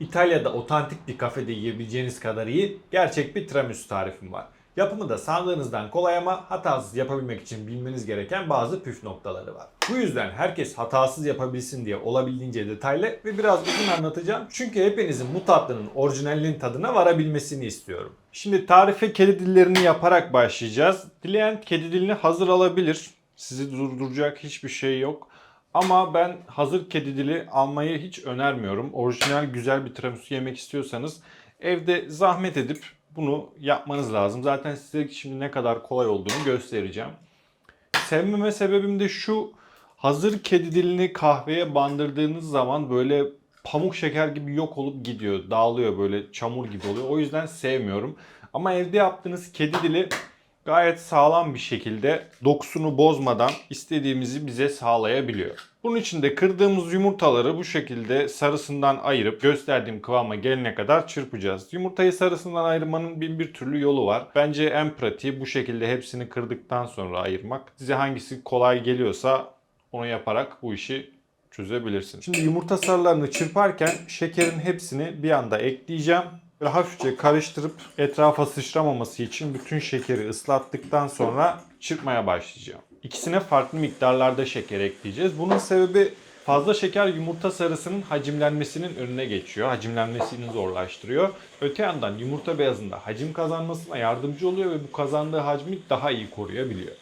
İtalya'da otantik bir kafede yiyebileceğiniz kadar iyi gerçek bir tiramisu tarifim var. Yapımı da sandığınızdan kolay ama hatasız yapabilmek için bilmeniz gereken bazı püf noktaları var. Bu yüzden herkes hatasız yapabilsin diye olabildiğince detaylı ve biraz uzun anlatacağım. Çünkü hepinizin bu tatlının orijinalinin tadına varabilmesini istiyorum. Şimdi tarife kedi dillerini yaparak başlayacağız. Dileyen kedi dilini hazır alabilir. Sizi durduracak hiçbir şey yok. Ama ben hazır kedi dili almayı hiç önermiyorum. Orijinal güzel bir tiramisu yemek istiyorsanız evde zahmet edip bunu yapmanız lazım. Zaten size şimdi ne kadar kolay olduğunu göstereceğim. Sevmeme sebebim de şu. Hazır kedi dilini kahveye bandırdığınız zaman böyle pamuk şeker gibi yok olup gidiyor. Dağılıyor böyle çamur gibi oluyor. O yüzden sevmiyorum. Ama evde yaptığınız kedi dili gayet sağlam bir şekilde dokusunu bozmadan istediğimizi bize sağlayabiliyor. Bunun için de kırdığımız yumurtaları bu şekilde sarısından ayırıp gösterdiğim kıvama gelene kadar çırpacağız. Yumurtayı sarısından ayırmanın bin bir türlü yolu var. Bence en pratiği bu şekilde hepsini kırdıktan sonra ayırmak. Size hangisi kolay geliyorsa onu yaparak bu işi çözebilirsiniz. Şimdi yumurta sarılarını çırparken şekerin hepsini bir anda ekleyeceğim. Böyle hafifçe karıştırıp etrafa sıçramaması için bütün şekeri ıslattıktan sonra çırpmaya başlayacağım. İkisine farklı miktarlarda şeker ekleyeceğiz. Bunun sebebi fazla şeker yumurta sarısının hacimlenmesinin önüne geçiyor. Hacimlenmesini zorlaştırıyor. Öte yandan yumurta beyazında hacim kazanmasına yardımcı oluyor ve bu kazandığı hacmi daha iyi koruyabiliyor.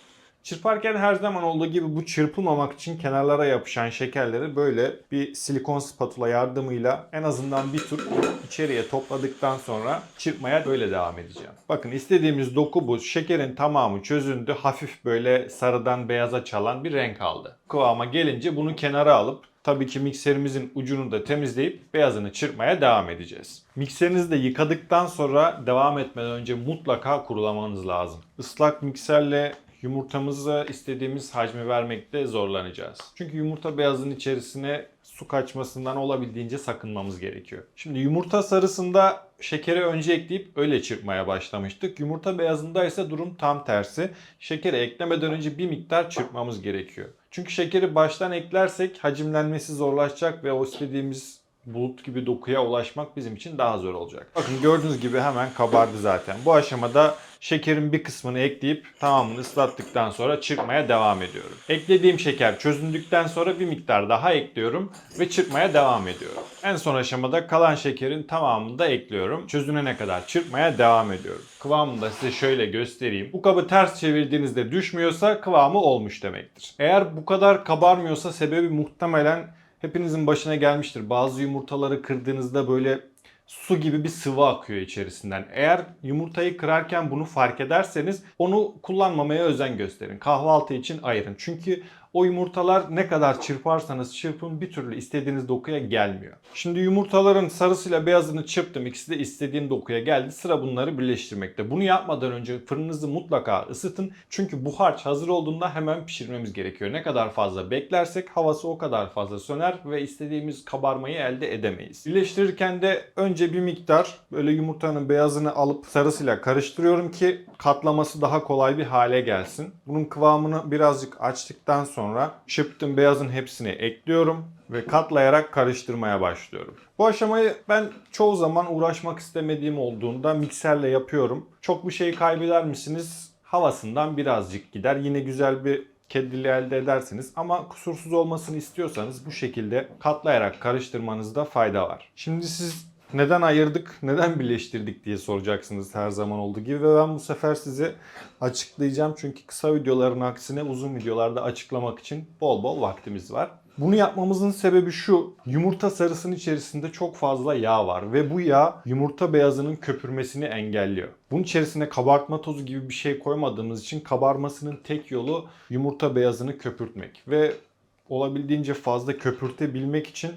Çırparken her zaman olduğu gibi bu çırpılmamak için kenarlara yapışan şekerleri böyle bir silikon spatula yardımıyla en azından bir tur içeriye topladıktan sonra çırpmaya böyle devam edeceğim. Bakın istediğimiz doku bu. Şekerin tamamı çözündü. Hafif böyle sarıdan beyaza çalan bir renk aldı. Kıvama gelince bunu kenara alıp Tabii ki mikserimizin ucunu da temizleyip beyazını çırpmaya devam edeceğiz. Mikserinizi de yıkadıktan sonra devam etmeden önce mutlaka kurulamanız lazım. Islak mikserle yumurtamıza istediğimiz hacmi vermekte zorlanacağız. Çünkü yumurta beyazının içerisine su kaçmasından olabildiğince sakınmamız gerekiyor. Şimdi yumurta sarısında şekeri önce ekleyip öyle çırpmaya başlamıştık. Yumurta beyazında ise durum tam tersi. Şekeri eklemeden önce bir miktar çırpmamız gerekiyor. Çünkü şekeri baştan eklersek hacimlenmesi zorlaşacak ve o istediğimiz bulut gibi dokuya ulaşmak bizim için daha zor olacak. Bakın gördüğünüz gibi hemen kabardı zaten. Bu aşamada şekerin bir kısmını ekleyip tamamını ıslattıktan sonra çırpmaya devam ediyorum. Eklediğim şeker çözündükten sonra bir miktar daha ekliyorum ve çırpmaya devam ediyorum. En son aşamada kalan şekerin tamamını da ekliyorum. Çözünene kadar çırpmaya devam ediyorum. Kıvamını da size şöyle göstereyim. Bu kabı ters çevirdiğinizde düşmüyorsa kıvamı olmuş demektir. Eğer bu kadar kabarmıyorsa sebebi muhtemelen hepinizin başına gelmiştir. Bazı yumurtaları kırdığınızda böyle su gibi bir sıvı akıyor içerisinden. Eğer yumurtayı kırarken bunu fark ederseniz onu kullanmamaya özen gösterin. Kahvaltı için ayırın. Çünkü o yumurtalar ne kadar çırparsanız çırpın bir türlü istediğiniz dokuya gelmiyor. Şimdi yumurtaların sarısıyla beyazını çırptım. İkisi de istediğim dokuya geldi. Sıra bunları birleştirmekte. Bunu yapmadan önce fırınınızı mutlaka ısıtın. Çünkü bu harç hazır olduğunda hemen pişirmemiz gerekiyor. Ne kadar fazla beklersek havası o kadar fazla söner ve istediğimiz kabarmayı elde edemeyiz. Birleştirirken de önce bir miktar böyle yumurtanın beyazını alıp sarısıyla karıştırıyorum ki katlaması daha kolay bir hale gelsin. Bunun kıvamını birazcık açtıktan sonra çırptığım beyazın hepsini ekliyorum ve katlayarak karıştırmaya başlıyorum. Bu aşamayı ben çoğu zaman uğraşmak istemediğim olduğunda mikserle yapıyorum. Çok bir şey kaybeder misiniz? Havasından birazcık gider. Yine güzel bir kedili elde edersiniz ama kusursuz olmasını istiyorsanız bu şekilde katlayarak karıştırmanızda fayda var. Şimdi siz neden ayırdık, neden birleştirdik diye soracaksınız her zaman olduğu gibi ve ben bu sefer size açıklayacağım çünkü kısa videoların aksine uzun videolarda açıklamak için bol bol vaktimiz var. Bunu yapmamızın sebebi şu. Yumurta sarısının içerisinde çok fazla yağ var ve bu yağ yumurta beyazının köpürmesini engelliyor. Bunun içerisine kabartma tozu gibi bir şey koymadığımız için kabarmasının tek yolu yumurta beyazını köpürtmek ve olabildiğince fazla köpürtebilmek için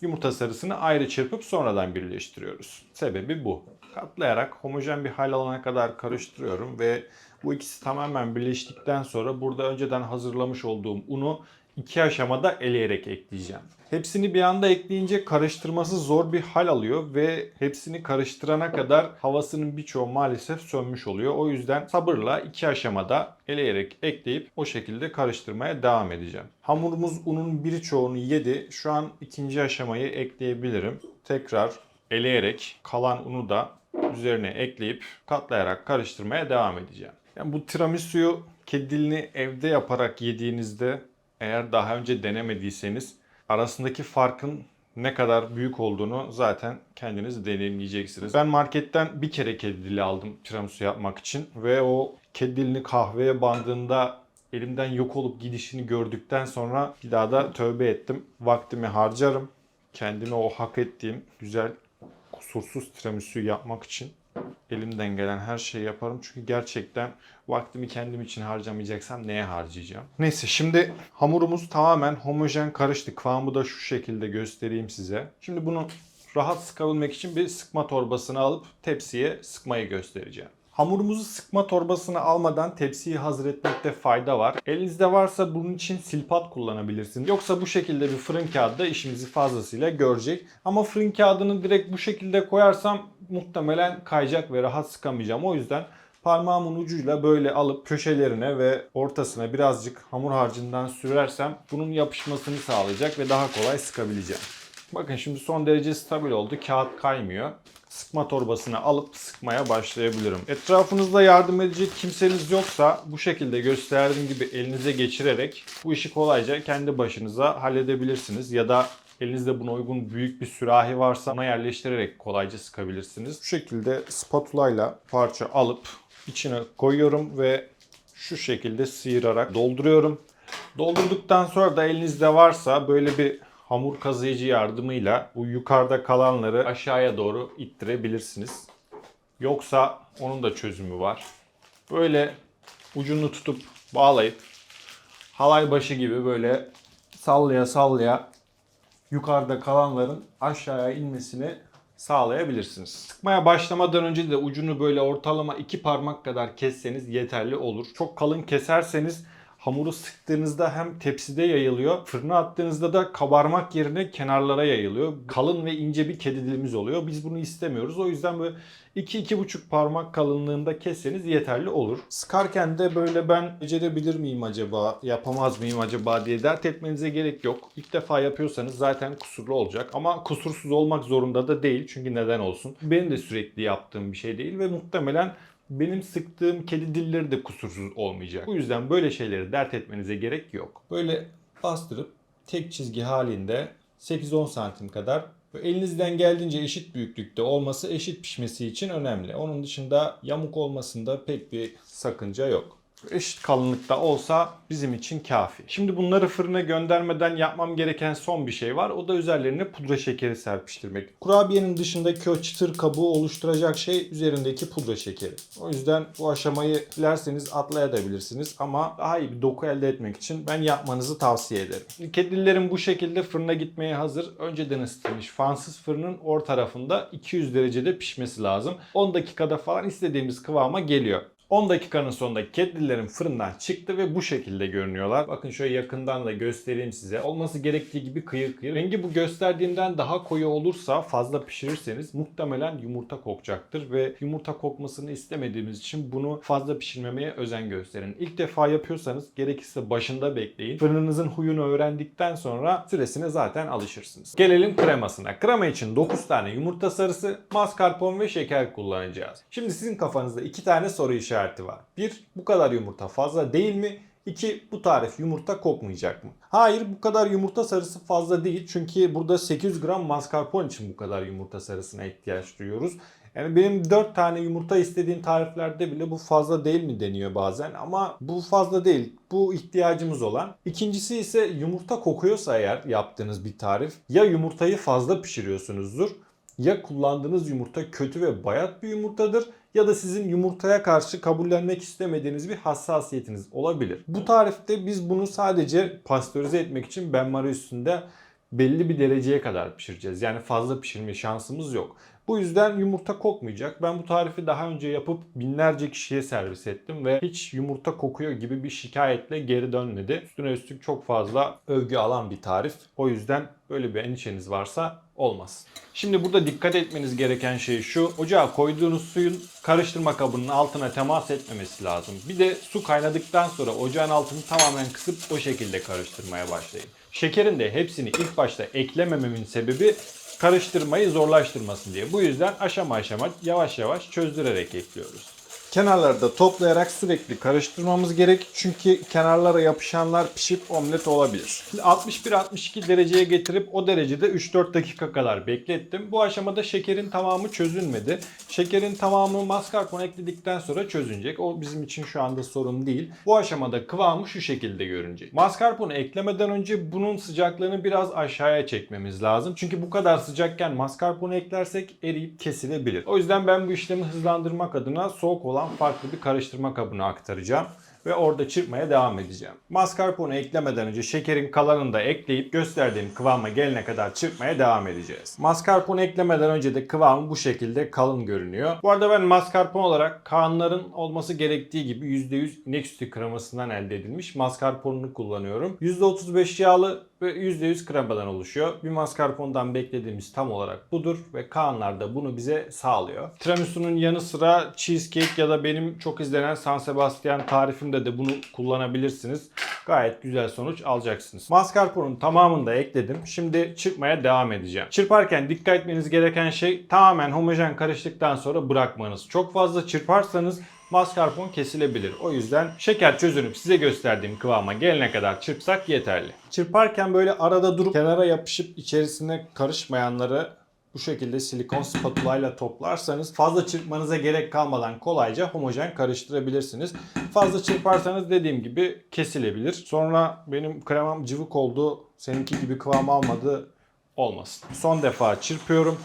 yumurta sarısını ayrı çırpıp sonradan birleştiriyoruz. Sebebi bu. Katlayarak homojen bir hal alana kadar karıştırıyorum ve bu ikisi tamamen birleştikten sonra burada önceden hazırlamış olduğum unu iki aşamada eleyerek ekleyeceğim. Hepsini bir anda ekleyince karıştırması zor bir hal alıyor ve hepsini karıştırana kadar havasının birçoğu maalesef sönmüş oluyor. O yüzden sabırla iki aşamada eleyerek ekleyip o şekilde karıştırmaya devam edeceğim. Hamurumuz unun birçoğunu yedi. Şu an ikinci aşamayı ekleyebilirim. tekrar eleyerek kalan unu da üzerine ekleyip katlayarak karıştırmaya devam edeceğim. Yani bu tiramisu'yu kedi dilini evde yaparak yediğinizde eğer daha önce denemediyseniz arasındaki farkın ne kadar büyük olduğunu zaten kendiniz deneyimleyeceksiniz. Ben marketten bir kere kedi dili aldım tiramisu yapmak için ve o kedi dilini kahveye bandığında elimden yok olup gidişini gördükten sonra bir daha da tövbe ettim. Vaktimi harcarım. Kendime o hak ettiğim güzel kusursuz tiramisu yapmak için elimden gelen her şeyi yaparım. Çünkü gerçekten vaktimi kendim için harcamayacaksam neye harcayacağım? Neyse şimdi hamurumuz tamamen homojen karıştı. Kıvamı da şu şekilde göstereyim size. Şimdi bunu rahat sıkabilmek için bir sıkma torbasını alıp tepsiye sıkmayı göstereceğim. Hamurumuzu sıkma torbasına almadan tepsiyi hazır etmekte fayda var. Elinizde varsa bunun için silpat kullanabilirsiniz. Yoksa bu şekilde bir fırın kağıdı da işimizi fazlasıyla görecek. Ama fırın kağıdını direkt bu şekilde koyarsam muhtemelen kayacak ve rahat sıkamayacağım. O yüzden parmağımın ucuyla böyle alıp köşelerine ve ortasına birazcık hamur harcından sürersem bunun yapışmasını sağlayacak ve daha kolay sıkabileceğim. Bakın şimdi son derece stabil oldu. Kağıt kaymıyor. Sıkma torbasını alıp sıkmaya başlayabilirim. Etrafınızda yardım edecek kimseniz yoksa bu şekilde gösterdiğim gibi elinize geçirerek bu işi kolayca kendi başınıza halledebilirsiniz. Ya da elinizde buna uygun büyük bir sürahi varsa ona yerleştirerek kolayca sıkabilirsiniz. Bu şekilde spatula ile parça alıp içine koyuyorum ve şu şekilde sıyırarak dolduruyorum. Doldurduktan sonra da elinizde varsa böyle bir hamur kazıyıcı yardımıyla bu yukarıda kalanları aşağıya doğru ittirebilirsiniz. Yoksa onun da çözümü var. Böyle ucunu tutup bağlayıp halay başı gibi böyle sallaya sallaya yukarıda kalanların aşağıya inmesini sağlayabilirsiniz. Sıkmaya başlamadan önce de ucunu böyle ortalama iki parmak kadar kesseniz yeterli olur. Çok kalın keserseniz hamuru sıktığınızda hem tepside yayılıyor, fırına attığınızda da kabarmak yerine kenarlara yayılıyor. Kalın ve ince bir kedi dilimiz oluyor. Biz bunu istemiyoruz. O yüzden böyle 2-2,5 parmak kalınlığında kesseniz yeterli olur. Sıkarken de böyle ben becerebilir miyim acaba, yapamaz mıyım acaba diye dert etmenize gerek yok. İlk defa yapıyorsanız zaten kusurlu olacak. Ama kusursuz olmak zorunda da değil. Çünkü neden olsun? Benim de sürekli yaptığım bir şey değil ve muhtemelen benim sıktığım kedi dilleri de kusursuz olmayacak. Bu yüzden böyle şeyleri dert etmenize gerek yok. Böyle bastırıp tek çizgi halinde 8-10 santim kadar elinizden geldiğince eşit büyüklükte olması eşit pişmesi için önemli. Onun dışında yamuk olmasında pek bir sakınca yok. Eşit kalınlıkta olsa bizim için kafi. Şimdi bunları fırına göndermeden yapmam gereken son bir şey var. O da üzerlerine pudra şekeri serpiştirmek. Kurabiyenin dışındaki o çıtır kabuğu oluşturacak şey üzerindeki pudra şekeri. O yüzden bu aşamayı dilerseniz atlayabilirsiniz ama daha iyi bir doku elde etmek için ben yapmanızı tavsiye ederim. Kedilerin bu şekilde fırına gitmeye hazır. Önceden ısıtılmış fansız fırının or tarafında 200 derecede pişmesi lazım. 10 dakikada falan istediğimiz kıvama geliyor. 10 dakikanın sonunda keddilerin fırından çıktı ve bu şekilde görünüyorlar. Bakın şöyle yakından da göstereyim size. Olması gerektiği gibi kıyır kıyır. Rengi bu gösterdiğimden daha koyu olursa fazla pişirirseniz muhtemelen yumurta kokacaktır ve yumurta kokmasını istemediğimiz için bunu fazla pişirmemeye özen gösterin. İlk defa yapıyorsanız gerekirse başında bekleyin. Fırınınızın huyunu öğrendikten sonra süresine zaten alışırsınız. Gelelim kremasına. Krema için 9 tane yumurta sarısı, mascarpone ve şeker kullanacağız. Şimdi sizin kafanızda iki tane soru işareti var. Bir, bu kadar yumurta fazla değil mi? 2. Bu tarif yumurta kokmayacak mı? Hayır bu kadar yumurta sarısı fazla değil. Çünkü burada 800 gram mascarpone için bu kadar yumurta sarısına ihtiyaç duyuyoruz. Yani benim 4 tane yumurta istediğim tariflerde bile bu fazla değil mi deniyor bazen ama bu fazla değil. Bu ihtiyacımız olan. İkincisi ise yumurta kokuyorsa eğer yaptığınız bir tarif ya yumurtayı fazla pişiriyorsunuzdur ya kullandığınız yumurta kötü ve bayat bir yumurtadır ya da sizin yumurtaya karşı kabullenmek istemediğiniz bir hassasiyetiniz olabilir. Bu tarifte biz bunu sadece pastörize etmek için benmari üstünde belli bir dereceye kadar pişireceğiz. Yani fazla pişirme şansımız yok. Bu yüzden yumurta kokmayacak. Ben bu tarifi daha önce yapıp binlerce kişiye servis ettim ve hiç yumurta kokuyor gibi bir şikayetle geri dönmedi. Üstüne üstlük çok fazla övgü alan bir tarif. O yüzden böyle bir endişeniz varsa olmaz. Şimdi burada dikkat etmeniz gereken şey şu. Ocağa koyduğunuz suyun karıştırma kabının altına temas etmemesi lazım. Bir de su kaynadıktan sonra ocağın altını tamamen kısıp o şekilde karıştırmaya başlayın. Şekerin de hepsini ilk başta eklemememin sebebi karıştırmayı zorlaştırmasın diye. Bu yüzden aşama aşama yavaş yavaş çözdürerek ekliyoruz. Kenarlarda toplayarak sürekli karıştırmamız gerek. Çünkü kenarlara yapışanlar pişip omlet olabilir. 61-62 dereceye getirip o derecede 3-4 dakika kadar beklettim. Bu aşamada şekerin tamamı çözülmedi. Şekerin tamamı mascarpone ekledikten sonra çözünecek. O bizim için şu anda sorun değil. Bu aşamada kıvamı şu şekilde görünecek. Mascarpone eklemeden önce bunun sıcaklığını biraz aşağıya çekmemiz lazım. Çünkü bu kadar sıcakken mascarpone eklersek eriyip kesilebilir. O yüzden ben bu işlemi hızlandırmak adına soğuk olan farklı bir karıştırma kabına aktaracağım ve orada çırpmaya devam edeceğim. Mascarpone eklemeden önce şekerin kalanını da ekleyip gösterdiğim kıvama gelene kadar çırpmaya devam edeceğiz. Mascarpone eklemeden önce de kıvamı bu şekilde kalın görünüyor. Bu arada ben mascarpone olarak Kaanların olması gerektiği gibi %100 inek sütü kremasından elde edilmiş mascarpone'unu kullanıyorum. %35 yağlı ve %100 kremadan oluşuyor. Bir mascarpone'dan beklediğimiz tam olarak budur ve Kaanlar da bunu bize sağlıyor. Tiramisu'nun yanı sıra cheesecake ya da benim çok izlenen San Sebastian tarifimde de bunu kullanabilirsiniz. Gayet güzel sonuç alacaksınız. Mascarpone'un tamamını da ekledim. Şimdi çırpmaya devam edeceğim. Çırparken dikkat etmeniz gereken şey tamamen homojen karıştıktan sonra bırakmanız. Çok fazla çırparsanız mascarpone kesilebilir. O yüzden şeker çözünüp size gösterdiğim kıvama gelene kadar çırpsak yeterli. Çırparken böyle arada durup kenara yapışıp içerisine karışmayanları bu şekilde silikon spatula ile toplarsanız fazla çırpmanıza gerek kalmadan kolayca homojen karıştırabilirsiniz. Fazla çırparsanız dediğim gibi kesilebilir. Sonra benim kremam cıvık oldu, seninki gibi kıvam almadı olmasın. Son defa çırpıyorum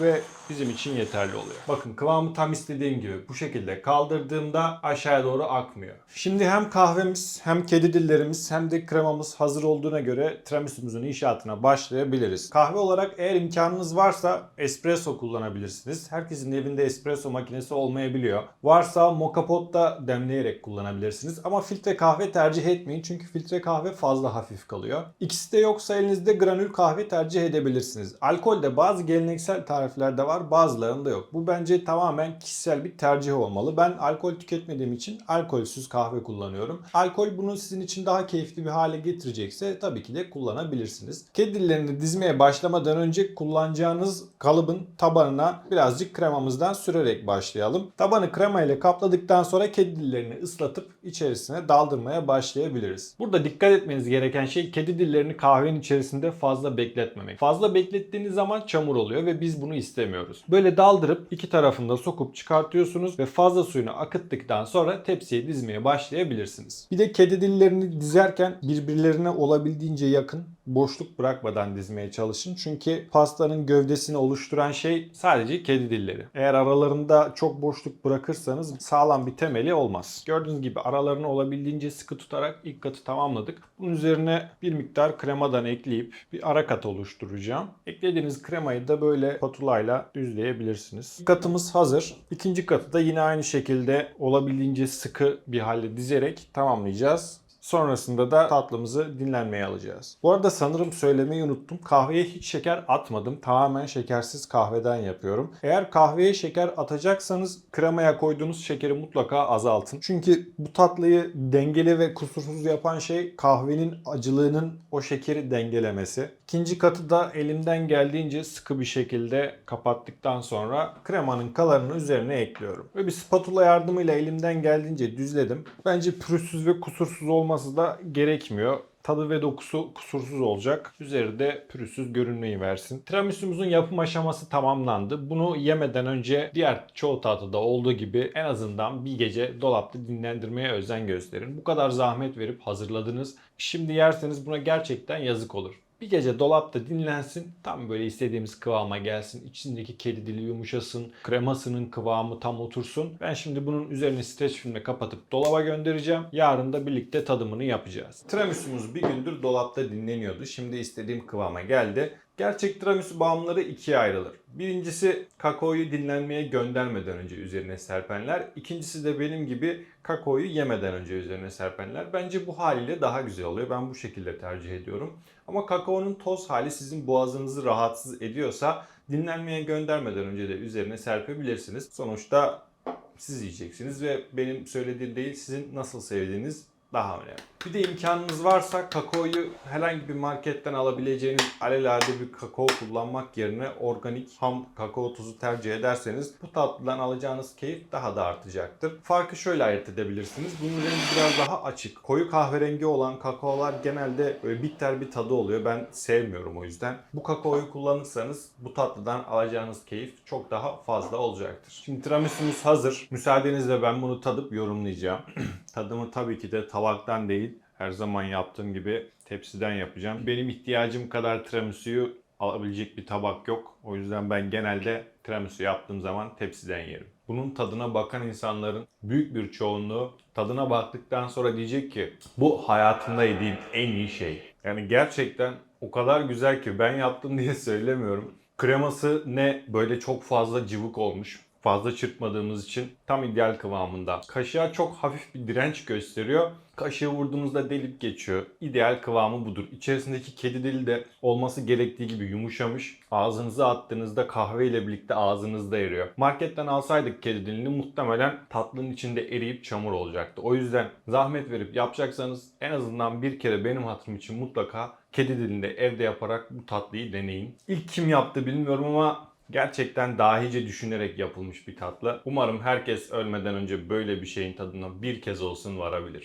ve bizim için yeterli oluyor. Bakın kıvamı tam istediğim gibi bu şekilde kaldırdığımda aşağıya doğru akmıyor. Şimdi hem kahvemiz hem kedi dillerimiz hem de kremamız hazır olduğuna göre tiramisu'muzun inşaatına başlayabiliriz. Kahve olarak eğer imkanınız varsa espresso kullanabilirsiniz. Herkesin evinde espresso makinesi olmayabiliyor. Varsa moka potta demleyerek kullanabilirsiniz. Ama filtre kahve tercih etmeyin çünkü filtre kahve fazla hafif kalıyor. İkisi de yoksa elinizde granül kahve tercih edebilirsiniz. Alkol de bazı geleneksel tariflerde var bazılarında yok. Bu bence tamamen kişisel bir tercih olmalı. Ben alkol tüketmediğim için alkolsüz kahve kullanıyorum. Alkol bunu sizin için daha keyifli bir hale getirecekse tabii ki de kullanabilirsiniz. Kedi dillerini dizmeye başlamadan önce kullanacağınız kalıbın tabanına birazcık kremamızdan sürerek başlayalım. Tabanı krema ile kapladıktan sonra kedi dillerini ıslatıp içerisine daldırmaya başlayabiliriz. Burada dikkat etmeniz gereken şey kedi dillerini kahvenin içerisinde fazla bekletmemek. Fazla beklettiğiniz zaman çamur oluyor ve biz bunu istemiyoruz. Böyle daldırıp iki tarafında sokup çıkartıyorsunuz ve fazla suyunu akıttıktan sonra tepsiye dizmeye başlayabilirsiniz. Bir de kedi dillerini dizerken birbirlerine olabildiğince yakın boşluk bırakmadan dizmeye çalışın. Çünkü pastanın gövdesini oluşturan şey sadece kedi dilleri. Eğer aralarında çok boşluk bırakırsanız sağlam bir temeli olmaz. Gördüğünüz gibi aralarını olabildiğince sıkı tutarak ilk katı tamamladık. Bunun üzerine bir miktar kremadan ekleyip bir ara kat oluşturacağım. Eklediğiniz kremayı da böyle spatulayla düzleyebilirsiniz. Katımız hazır. İkinci katı da yine aynı şekilde olabildiğince sıkı bir halde dizerek tamamlayacağız. Sonrasında da tatlımızı dinlenmeye alacağız. Bu arada sanırım söylemeyi unuttum. Kahveye hiç şeker atmadım. Tamamen şekersiz kahveden yapıyorum. Eğer kahveye şeker atacaksanız kremaya koyduğunuz şekeri mutlaka azaltın. Çünkü bu tatlıyı dengeli ve kusursuz yapan şey kahvenin acılığının o şekeri dengelemesi. İkinci katı da elimden geldiğince sıkı bir şekilde kapattıktan sonra kremanın kalanını üzerine ekliyorum. Ve bir spatula yardımıyla elimden geldiğince düzledim. Bence pürüzsüz ve kusursuz olması da gerekmiyor. Tadı ve dokusu kusursuz olacak. Üzeri de pürüzsüz görünmeyi versin. Tiramisu'muzun yapım aşaması tamamlandı. Bunu yemeden önce diğer çoğu tatlıda olduğu gibi en azından bir gece dolapta dinlendirmeye özen gösterin. Bu kadar zahmet verip hazırladınız. Şimdi yerseniz buna gerçekten yazık olur. Bir gece dolapta dinlensin. Tam böyle istediğimiz kıvama gelsin. İçindeki kedi dili yumuşasın. Kremasının kıvamı tam otursun. Ben şimdi bunun üzerini streç filmle kapatıp dolaba göndereceğim. Yarın da birlikte tadımını yapacağız. Tiramisu'muz bir gündür dolapta dinleniyordu. Şimdi istediğim kıvama geldi. Gerçek tiramisu bağımlıları ikiye ayrılır. Birincisi kakaoyu dinlenmeye göndermeden önce üzerine serpenler. İkincisi de benim gibi kakaoyu yemeden önce üzerine serpenler. Bence bu haliyle daha güzel oluyor. Ben bu şekilde tercih ediyorum. Ama kakaonun toz hali sizin boğazınızı rahatsız ediyorsa dinlenmeye göndermeden önce de üzerine serpebilirsiniz. Sonuçta siz yiyeceksiniz ve benim söylediğim değil sizin nasıl sevdiğiniz daha önemli. Bir de imkanınız varsa kakaoyu herhangi bir marketten alabileceğiniz alelade bir kakao kullanmak yerine organik ham kakao tuzu tercih ederseniz bu tatlıdan alacağınız keyif daha da artacaktır. Farkı şöyle ayırt edebilirsiniz. Bunun rengi biraz daha açık. Koyu kahverengi olan kakaolar genelde böyle bitter bir tadı oluyor. Ben sevmiyorum o yüzden. Bu kakaoyu kullanırsanız bu tatlıdan alacağınız keyif çok daha fazla olacaktır. Şimdi tiramisu'muz hazır. Müsaadenizle ben bunu tadıp yorumlayacağım. Tadımı tabii ki de tabaktan değil, her zaman yaptığım gibi tepsiden yapacağım. Benim ihtiyacım kadar tiramisu'yu alabilecek bir tabak yok. O yüzden ben genelde tiramisu yaptığım zaman tepsiden yerim. Bunun tadına bakan insanların büyük bir çoğunluğu tadına baktıktan sonra diyecek ki bu hayatımda yediğim en iyi şey. Yani gerçekten o kadar güzel ki ben yaptım diye söylemiyorum. Kreması ne böyle çok fazla cıvık olmuş fazla çırpmadığımız için tam ideal kıvamında. Kaşığa çok hafif bir direnç gösteriyor. Kaşığı vurduğunuzda delip geçiyor. İdeal kıvamı budur. İçerisindeki kedi dili de olması gerektiği gibi yumuşamış. Ağzınıza attığınızda kahve ile birlikte ağzınızda eriyor. Marketten alsaydık kedi dilini muhtemelen tatlının içinde eriyip çamur olacaktı. O yüzden zahmet verip yapacaksanız en azından bir kere benim hatırım için mutlaka kedi dilinde evde yaparak bu tatlıyı deneyin. İlk kim yaptı bilmiyorum ama Gerçekten dahice düşünerek yapılmış bir tatlı. Umarım herkes ölmeden önce böyle bir şeyin tadına bir kez olsun varabilir.